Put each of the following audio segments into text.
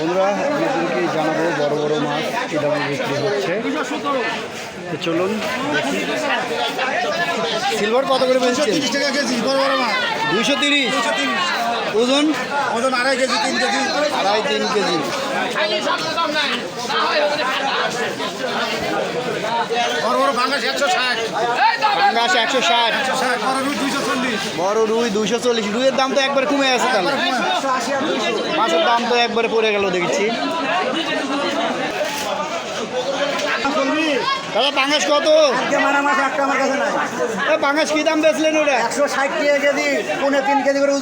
বন্ধুরা আপনাদেরকে জানাব বড় বড় মাছ কীভাবে বিক্রি হচ্ছে। তো চলুন দেখি। সিলভার কত করে বেচছেন? তিরিশ টাকা কেজি বড় বড় মাছ। দুইশো তিরিশ? ওজন? ওজন আড়াই কেজি তিন কেজি। আড়াই তিন কেজি। বড় বড় একশো ষাট। একশো ষাট। বড় রুই দুইশো চল্লিশ। বড় রুই দুইশো চল্লিশ। রুইয়ের দাম তো একবার কমে গেছে তাহলে। মাছের দাম তো একবারে পড়ে গেল দেখছি। দাদা পাঙ্গাস কত? মারা মাছ একটা আমার কাছে নাই। পাঙ্গাস কি দাম বেচলেন ওটা? একশো ষাট টাকা কেজি তিন কেজি করে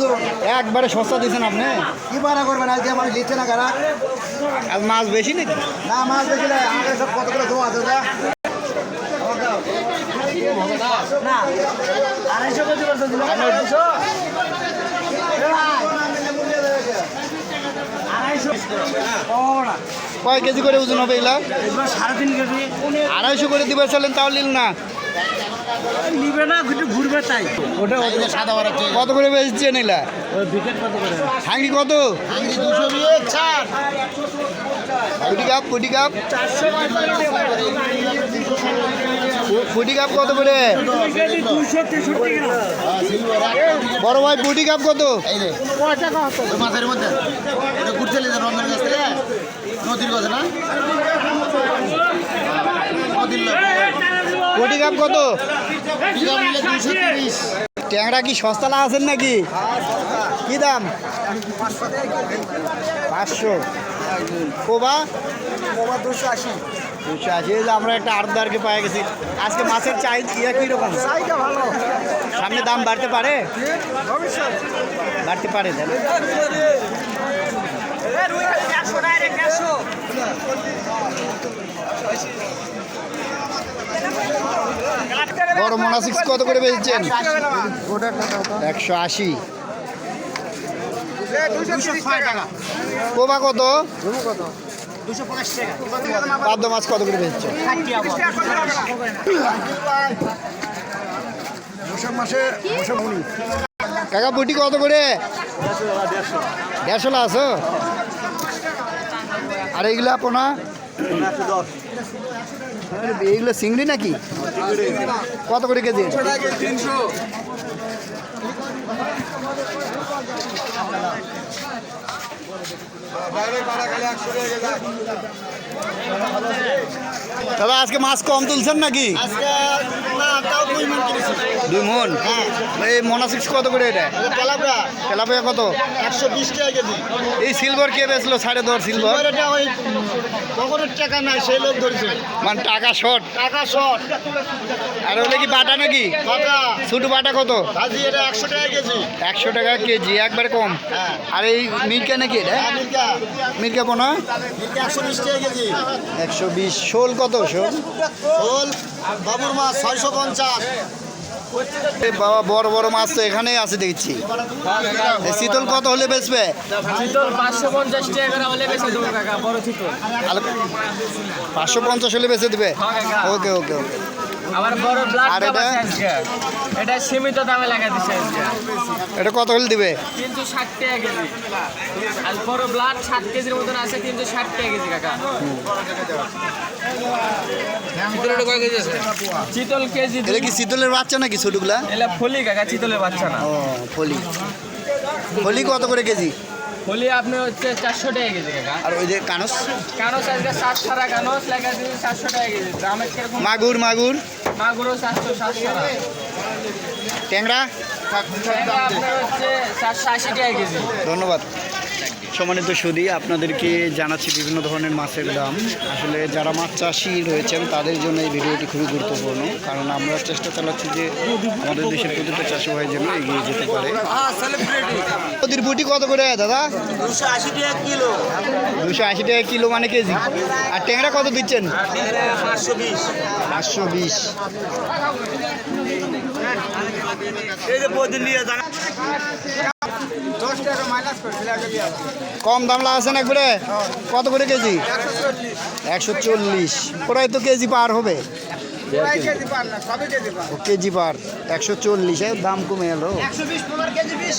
একবারে সস্তা দিয়েছেন আপনি? কি করবেন আজকে লিখছে না কারা? আর মাছ বেশি নাকি? না মাছ না আমাদের সব কত করে ধোয়া আছে না আড়াইশো কেজি আড়াইশো আড়াইশো ও না কয় কেজি করে ওজন হবে এগুলা? সাড়ে তিন কেজি। আড়াইশো করে দিবে চলেন তাও নিল না। নিবে না একটু ঘুরবে তাই। ওটা ওটা সাদা বড় কত করে বেচছেন এগুলা? বিকেট কত করে? হাঙ্গি কত? দুশো ফুটি কাপ ফুটি কাপ ফুটি কাপ কত বড় ভাই ফুটি কাপ কত? কাপ কত? ট্যাংরা কি সস্তা আছেন নাকি? কি দাম? পাঁচশো। কোবা? দুশো আশি। দুশো আশি এই যে আমরা একটা আড়তদারকে পাই গেছি। আজকে মাছের চাই ইয়ে কীরকম? চাইটা ভালো। সামনে দাম বাড়তে পারে? বাড়তে পারে বড় কত করে বেচছেন? একশো আশি। কোবা কত? পাদ্য মাছ কত করে মুনি কাকা বুটি কত করে? দেড়শো আছো? আর এইগুলো পোনা? এইগুলো চিংড়ি নাকি? কত করে কেজি তিনশো। দাদা আজকে মাছ কম তুলছেন নাকি আজকে মাছ কম তুলছেন নাকি? দুই মন এই মোনা? সিক্স কত করে এটা? তেলাপা তেলাপিয়া। কত? একশো বিশ টাকা কেজি। এই সিলভার কে বেচলো? সাড়ে দশ সিলভার পকেটের টাকা নাই সেই লোক ধরেছে। মানে টাকা শর্ট টাকা শর্ট আর ওটা কি বাটা নাকি? টাকা ছোটো বাটা কত? ভাজি এটা একশো টাকা কেজি। একশো টাকা কেজি একবারে কম। হ্যাঁ। আর এই মির্কা নাকি এটা? আমেরিকা মির্কা পোনা? একশো বিশ টাকা কেজি। একশো বিশ। শোল কত? শোল? শোল? বাবুর মাছ ছয়শো পঞ্চাশ। বাবা বড় বড় মাছ তো এখানেই আছে দেখছি। শীতল কত হলে বেচবে? পাঁচশো পঞ্চাশ হলে বেঁচে দেবো পাঁচশো পঞ্চাশ হলে বেচে দিবে? ওকে ওকে ওকে। আবার বড় ব্লাড আর এটা? এটা সীমিত দামে লাগা দিচ্ছে এটা কত হলে দিবে? তিনশো ষাট টাকা কেজি। আর বড় ব্লাড ষাট কেজির মতন আছে তিনশো ষাট টাকা কেজি কাকা। চিতল কয় কেজি আছে? চিতল কেজি এটা কি শীতলের বাচ্চা নাকি ছোটগুলা? এলা ফলি কাকা চিতলের বাচ্চা না। ও ফলি। ফলি কত করে কেজি? ফলি আপনি হচ্ছে চারশো টাকা কেজি কাকা। আর ওই যে কানস? কানস আজকে সাত সারা কানস লাগা দিচ্ছে চারশো টাকা কেজি। দামের কীরকম? মাগুর মাগুর। মাগুরো চারশো সারা ট্যাংরা? ধন্যবাদ। সম্মানিত সুদী আপনাদেরকে জানাচ্ছি বিভিন্ন ধরনের মাছের দাম। আসলে যারা মাছ চাষি রয়েছেন তাদের জন্য এই ভিডিওটি খুবই গুরুত্বপূর্ণ। কারণ আমরা চেষ্টা চালাচ্ছি যে আমাদের দেশের প্রতিটা চাষি ভাই যেন এগিয়ে যেতে পারে। নদীর বুটি কত করে দাদা? দুশো আশি টাকা কিলো। দুশো আশি টাকা কিলো মানে কেজি। আর ট্যাংরা কত দিচ্ছেন? পাঁচশো বিশ। পাঁচশো বিশ। এই যে প্রতিদিন নিয়ে যান। দশ টাকা মাইনাস করে কম দাম লাগাচ্ছেন একবারে? কত করে কেজি? একশো চল্লিশ। ওরাই তো কেজি পার হবে। কেজি পান না সবই কেজি পান ও কেজি পার একশো চল্লিশ দাম কমে এলো। একশো বিশ কেজি বিশ।